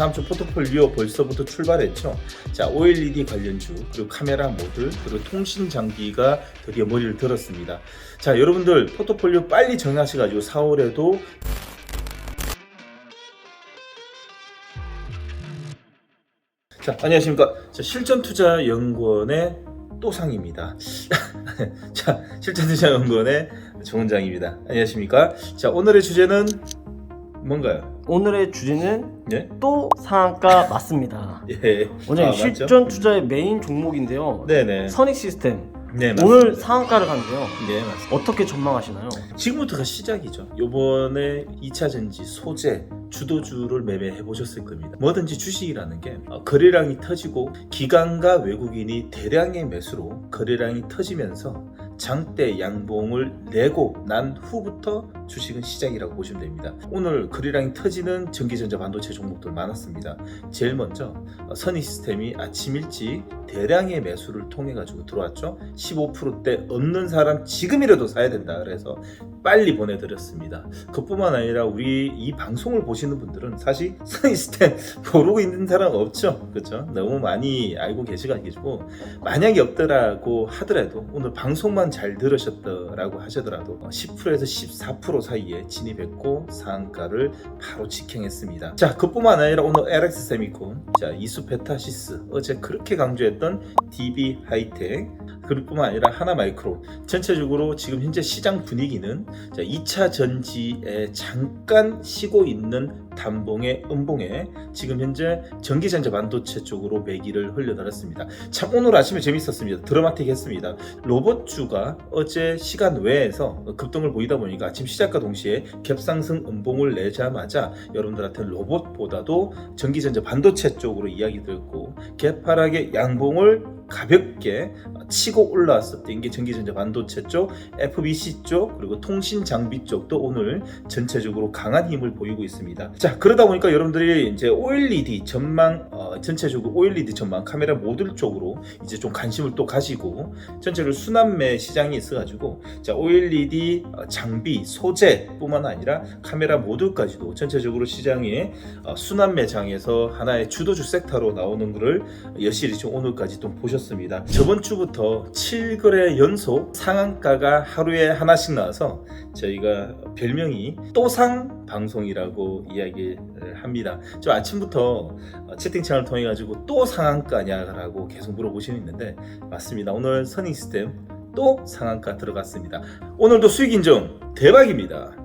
다음 주 포트폴리오 벌써부터 출발했죠. 자, OLED 관련주, 그리고 카메라 모듈, 그리고 통신 장비가 드디어 머리를 들었습니다. 자, 여러분들 포트폴리오 빨리 정하셔가지고 4월에도 자, 안녕하십니까. 자, 실전투자연구원의 또상입니다. 자, 실전투자연구원의 정원장입니다. 안녕하십니까. 자, 오늘의 주제는 뭔가요? 오늘의 주제는 예? 또 상한가 맞습니다. 예. 원장님 아? 실전 투자의 메인 종목인데요. 네네. 선익 시스템 네, 맞습니다. 오늘 상한가를 가는데요. 네, 맞습니다. 어떻게 전망하시나요? 지금부터가 시작이죠. 요번에 2차 전지, 소재, 주도주를 매매해 보셨을 겁니다. 뭐든지 주식이라는 게 어, 거래량이 터지고 기관과 외국인이 대량의 매수로 거래량이 터지면서 장대 양봉을 내고 난 후부터 주식은 시작이라고 보시면 됩니다. 오늘 거래량이 터지는 전기전자 반도체 종목들 많았습니다. 제일 먼저 어, 선희 시스템이 아침 일찍 대량의 매수를 통해 가지고 들어왔죠. 15%대 없는 사람 지금이라도 사야 된다. 그래서 빨리 보내드렸습니다. 그뿐만 아니라 우리 이 방송을 보시는 분들은 사실 시스템 모르고 있는 사람 없죠. 그렇죠? 너무 많이 알고 계시가지고 만약에 없더라고 하더라도 오늘 방송만 잘 들으셨더라고 하시더라도 10%에서 14% 사이에 진입했고 상한가를 바로 직행했습니다. 자, 그뿐만 아니라 오늘 LX 세미콘, 자 이수 베타시스 어제 그렇게 강조했던 DB 하이텍 그뿐만 아니라 하나마이크로 전체적으로 지금 현재 시장 분위기는 자, 2차 전지에 잠깐 쉬고 있는 단봉의 음봉에 지금 현재 전기전자 반도체 쪽으로 매기를 흘려달았습니다. 참 오늘 아침에 재밌었습니다. 드라마틱 했습니다. 로봇주가 어제 시간 외에서 급등을 보이다 보니까 아침 시작과 동시에 갭상승 음봉을 내자마자 여러분들한테 로봇보다도 전기전자 반도체 쪽으로 이야기 들었고 개파락의 양봉을 가볍게 치고 올라왔을 때 이게 전기전자 반도체 쪽, FBC 쪽 그리고 통신 장비 쪽도 오늘 전체적으로 강한 힘을 보이고 있습니다. 자 그러다 보니까 여러분들이 이제 OLED 전망 어, 전체적으로 OLED 전망 카메라 모듈 쪽으로 이제 좀 관심을 또 가지고 전체로 순환매 시장이 있어가지고 자 OLED 어, 장비 소재뿐만 아니라 카메라 모듈까지도 전체적으로 시장에 어, 순환매장에서 하나의 주도주 섹터로 나오는 것을 여실히 좀 오늘까지 좀 보셨습니다. 저번 주부터 7거래 연속 상한가가 하루에 하나씩 나와서 저희가 별명이 또상 방송이라고 이야기를 합니다. 저 아침부터 어, 채팅창을 통해 가지고 또 상한가냐라고 계속 물어보시는 있는데 맞습니다. 오늘 선익 시스템 또 상한가 들어갔습니다. 오늘도 수익 인정 대박입니다.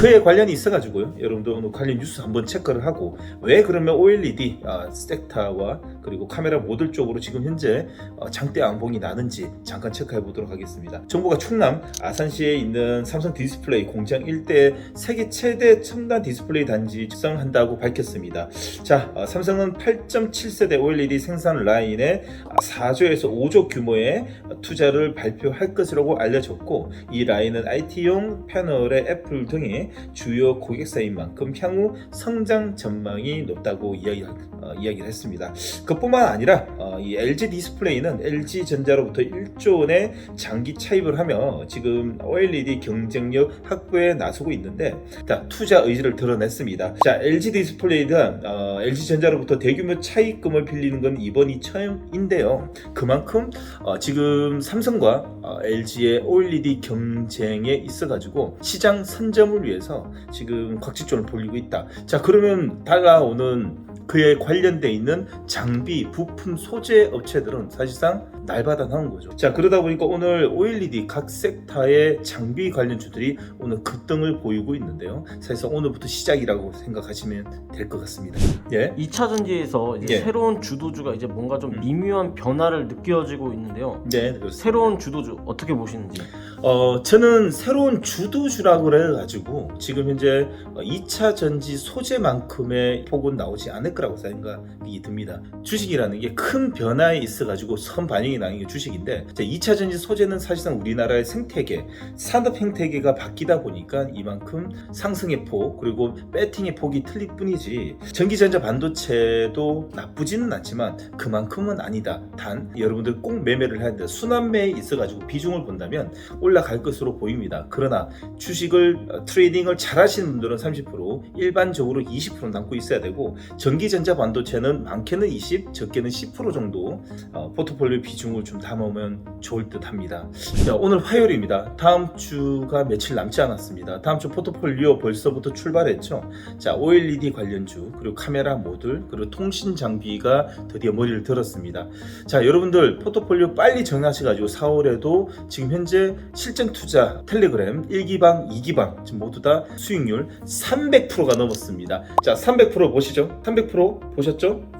그에 관련이 있어가지고요. 여러분들 오늘 관련 뉴스 한번 체크를 하고 왜 그러면 OLED 아, 섹터와 그리고 카메라 모듈 쪽으로 지금 현재 어, 장대 양봉이 나는지 잠깐 체크해 보도록 하겠습니다. 정부가 충남 아산시에 있는 삼성 디스플레이 공장 일대 세계 최대 첨단 디스플레이 단지 구성한다고 밝혔습니다. 자, 어, 삼성은 8.7세대 OLED 생산 라인에 4조에서 5조 규모의 투자를 발표할 것이라고 알려졌고 이 라인은 IT용 패널의 애플 등의 주요 고객사인 만큼 향후 성장 전망이 높다고 이야기, 어, 이야기를 했습니다. 그뿐만 아니라 어, 이 LG 디스플레이는 LG 전자로부터 1조 원의 장기 차입을 하며 지금 OLED 경쟁력 확보에 나서고 있는데 자, 투자 의지를 드러냈습니다. 자, LG 디스플레이는 어, LG 전자로부터 대규모 차입금을 빌리는 건 이번이 처음인데요. 그만큼 어, 지금 삼성과 어, LG의 OLED 경쟁에 있어가지고 시장 선점을 위해 서 지금 곽지존을 벌리고 있다. 자, 그러면 다가오는 그에 관련돼 있는 장비, 부품, 소재 업체들은 사실상 날마다 나온 거죠. 자 그러다 보니까 오늘 OLED 각 섹터의 장비 관련주들이 오늘 급등을 보이고 있는데요. 사실상 오늘부터 시작이라고 생각하시면 될 것 같습니다. 예. 2차 전지에서 이제 예. 새로운 주도주가 이제 뭔가 좀 음. 미묘한 변화를 느껴지고 있는데요. 네, 그렇습니다. 새로운 주도주 어떻게 보시는지? 어, 저는 새로운 주도주라고 그래가지고 지금 현재 2차 전지 소재만큼의 폭은 나오지 않을 거라고 생각이 듭니다. 주식이라는 게 큰 변화에 있어가지고 선 반영이 나는 게 주식인데 2차 전지 소재는 사실상 우리나라의 생태계, 산업 행태계가 바뀌다 보니까 이만큼 상승의 폭 그리고 배팅의 폭이 틀릴 뿐이지 전기전자 반도체도 나쁘지는 않지만 그만큼은 아니다. 단 여러분들 꼭 매매를 해야 된다. 순환매에 있어 가지고 비중을 본다면 올라갈 것으로 보입니다. 그러나 주식을 어, 트레이딩을 잘 하시는 분들은 30% 일반적으로 20% 남고 있어야 되고 전기전자 반도체는 많게는 20, 적게는 10% 정도 어, 포트폴리오 비중 을 좀 담으면 좋을 듯 합니다. 자, 오늘 화요일입니다. 다음 주가 며칠 남지 않았습니다. 다음 주 포트폴리오 벌써부터 출발했죠. 자, OLED 관련주 그리고 카메라 모듈 그리고 통신 장비가 드디어 머리를 들었습니다. 자, 여러분들 포트폴리오 빨리 정하셔가지고 4월에도 지금 현재 실전 투자 텔레그램 1기방, 2기방 지금 모두 다 수익률 300%가 넘었습니다. 자, 300% 보시죠. 300% 보셨죠?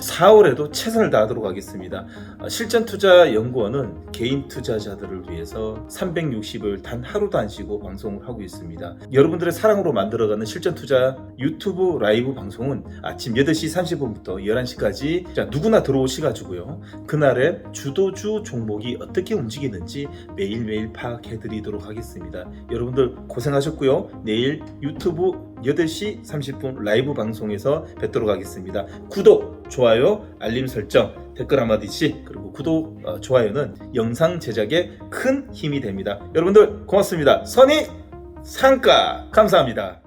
4월에도 최선을 다하도록 하겠습니다. 어, 실전 투자 연구원은 개인 투자자들을 위해서 360을 단 하루도 안 쉬고 방송을 하고 있습니다. 여러분들의 사랑으로 만들어가는 실전 투자 유튜브 라이브 방송은 아침 8시 30분부터 11시까지 자, 누구나 들어오시가지고요. 그날의 주도주 종목이 어떻게 움직이는지 매일매일 파악해드리도록 하겠습니다. 여러분들 고생하셨고요. 내일 유튜브 8시 30분 라이브 방송에서 뵙도록 하겠습니다. 구독, 좋아요, 알림 설정, 댓글 한마디씩 그리고 구독, 어, 좋아요는 영상 제작에 큰 힘이 됩니다. 여러분들 고맙습니다. 선희 상가 감사합니다.